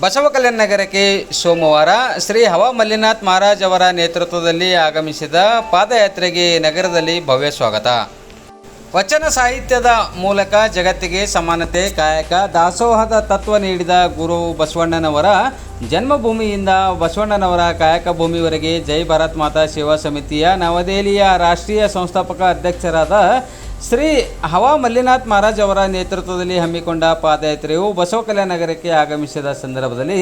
ಬಸವ ಕಲ್ಯಾಣ ನಗರಕ್ಕೆ ಸೋಮವಾರ ಶ್ರೀ ಹವಾ ಮಲ್ಲಿನಾಥ್ ಮಹಾರಾಜ್ ಅವರ ನೇತೃತ್ವದಲ್ಲಿ ಆಗಮಿಸಿದ ಪಾದಯಾತ್ರೆಗೆ ನಗರದಲ್ಲಿ ಭವ್ಯ ಸ್ವಾಗತ. ವಚನ ಸಾಹಿತ್ಯದ ಮೂಲಕ ಜಗತ್ತಿಗೆ ಸಮಾನತೆ, ಕಾಯಕ, ದಾಸೋಹದ ತತ್ವ ನೀಡಿದ ಗುರು ಬಸವಣ್ಣನವರ ಜನ್ಮಭೂಮಿಯಿಂದ ಬಸವಣ್ಣನವರ ಕಾಯಕ ಭೂಮಿವರೆಗೆ ಜೈ ಭಾರತ್ ಮಾತಾ ಸೇವಾ ಸಮಿತಿಯ ನವದೆಹಲಿಯ ರಾಷ್ಟ್ರೀಯ ಸಂಸ್ಥಾಪಕ ಅಧ್ಯಕ್ಷರಾದ ಶ್ರೀ ಹವಾ ಮಲ್ಲಿನಾಥ್ ಮಹಾರಾಜ್ ಅವರ ನೇತೃತ್ವದಲ್ಲಿ ಹಮ್ಮಿಕೊಂಡ ಪಾದಯಾತ್ರೆಯು ಬಸವಕಲ್ಯ ನಗರಕ್ಕೆ ಆಗಮಿಸಿದ ಸಂದರ್ಭದಲ್ಲಿ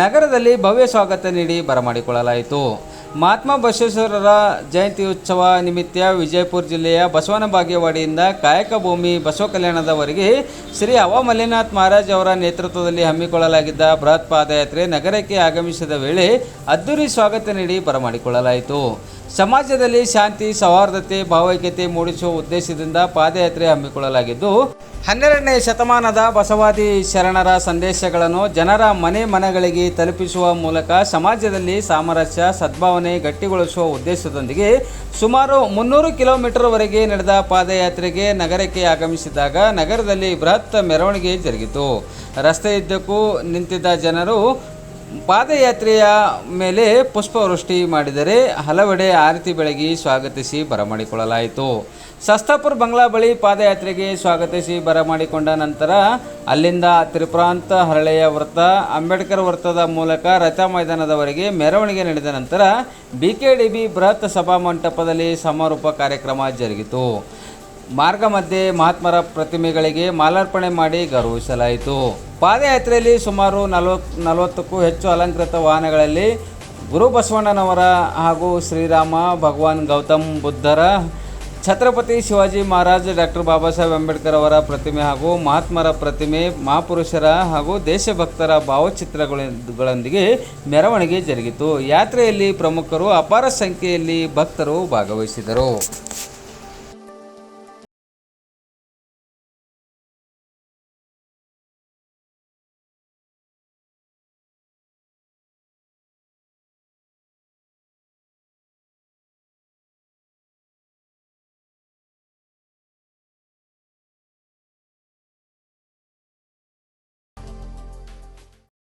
ನಗರದಲ್ಲಿ ಭವ್ಯ ಸ್ವಾಗತ ನೀಡಿ ಬರಮಾಡಿಕೊಳ್ಳಲಾಯಿತು. ಮಹಾತ್ಮ ಬಸವೇಶ್ವರರ ಜಯಂತಿ ಉತ್ಸವ ನಿಮಿತ್ತ ವಿಜಯಪುರ ಜಿಲ್ಲೆಯ ಬಸವನ ಬಾಗೇವಾಡಿಯಿಂದ ಕಾಯಕ ಭೂಮಿ ಬಸವ ಕಲ್ಯಾಣದವರೆಗೆ ಶ್ರೀ ಹವಾ ಮಲ್ಲಿನಾಥ್ ಮಹಾರಾಜ್ ಅವರ ನೇತೃತ್ವದಲ್ಲಿ ಹಮ್ಮಿಕೊಳ್ಳಲಾಗಿದ್ದ ಬೃಹತ್ ಪಾದಯಾತ್ರೆ ನಗರಕ್ಕೆ ಆಗಮಿಸಿದ ವೇಳೆ ಅದ್ದೂರಿ ಸ್ವಾಗತ ನೀಡಿ ಬರಮಾಡಿಕೊಳ್ಳಲಾಯಿತು. ಸಮಾಜದಲ್ಲಿ ಶಾಂತಿ, ಸೌಹಾರ್ದತೆ, ಭಾವೈಕ್ಯತೆ ಮೂಡಿಸುವ ಉದ್ದೇಶದಿಂದ ಪಾದಯಾತ್ರೆ ಹಮ್ಮಿಕೊಳ್ಳಲಾಗಿದ್ದು, ಹನ್ನೆರಡನೇ ಶತಮಾನದ ಬಸವಾದಿ ಶರಣರ ಸಂದೇಶಗಳನ್ನು ಜನರ ಮನೆ ಮನೆಗಳಿಗೆ ತಲುಪಿಸುವ ಮೂಲಕ ಸಮಾಜದಲ್ಲಿ ಸಾಮರಸ್ಯ, ಸದ್ಭಾವನೆ ಗಟ್ಟಿಗೊಳಿಸುವ ಉದ್ದೇಶದೊಂದಿಗೆ ಸುಮಾರು ಮುನ್ನೂರು ಕಿಲೋಮೀಟರ್ವರೆಗೆ ನಡೆದ ಪಾದಯಾತ್ರೆಗೆ ನಗರಕ್ಕೆ ಆಗಮಿಸಿದಾಗ ನಗರದಲ್ಲಿ ಬೃಹತ್ ಮೆರವಣಿಗೆ ಜರುಗಿತು. ರಸ್ತೆಯುದ್ದಕ್ಕೂ ನಿಂತಿದ್ದ ಜನರು ಪಾದಯಾತ್ರೆಯ ಮೇಲೆ ಪುಷ್ಪವೃಷ್ಟಿ ಮಾಡಿದರೆ ಹಲವೆಡೆ ಆರತಿ ಬೆಳಗಿ ಸ್ವಾಗತಿಸಿ ಬರಮಾಡಿಕೊಳ್ಳಲಾಯಿತು. ಸಸ್ತಾಪುರ್ ಬಂಗ್ಲಾ ಬಳಿ ಪಾದಯಾತ್ರೆಗೆ ಸ್ವಾಗತಿಸಿ ಬರಮಾಡಿಕೊಂಡ ನಂತರ ಅಲ್ಲಿಂದ ತ್ರಿಪ್ರಾಂತ, ಹರಳೆಯ ವೃತ್ತ, ಅಂಬೇಡ್ಕರ್ ವೃತ್ತದ ಮೂಲಕ ರಥ ಮೈದಾನದವರೆಗೆ ಮೆರವಣಿಗೆ ನಡೆದ ನಂತರ ಬಿ ಕೆ ಡಿ ಬಿ ಬೃಹತ್ ಸಭಾ ಮಂಟಪದಲ್ಲಿ ಸಮಾರೋಪ ಕಾರ್ಯಕ್ರಮ ಜರುಗಿತು. ಮಾರ್ಗ ಮಧ್ಯೆ ಮಹಾತ್ಮರ ಪ್ರತಿಮೆಗಳಿಗೆ ಮಾಲಾರ್ಪಣೆ ಮಾಡಿ ಗೌರವಿಸಲಾಯಿತು. ಪಾದಯಾತ್ರೆಯಲ್ಲಿ ಸುಮಾರು ನಲವತ್ ನಲವತ್ತಕ್ಕೂ ಹೆಚ್ಚು ಅಲಂಕೃತ ವಾಹನಗಳಲ್ಲಿ ಗುರು ಬಸವಣ್ಣನವರ ಹಾಗೂ ಶ್ರೀರಾಮ ಭಗವಾನ್ ಗೌತಮ್ ಬುದ್ಧರ, ಛತ್ರಪತಿ ಶಿವಾಜಿ ಮಹಾರಾಜ್, ಡಾಕ್ಟರ್ ಬಾಬಾ ಸಾಹೇಬ್ ಅಂಬೇಡ್ಕರ್ ಅವರ ಪ್ರತಿಮೆ ಹಾಗೂ ಮಹಾತ್ಮರ ಪ್ರತಿಮೆ, ಮಹಾಪುರುಷರ ಹಾಗೂ ದೇಶಭಕ್ತರ ಭಾವಚಿತ್ರಗಳೊಂದಿಗೆ ಮೆರವಣಿಗೆ ಜರುಗಿತು. ಯಾತ್ರೆಯಲ್ಲಿ ಪ್ರಮುಖರು ಅಪಾರ ಸಂಖ್ಯೆಯಲ್ಲಿ ಭಕ್ತರು ಭಾಗವಹಿಸಿದರು.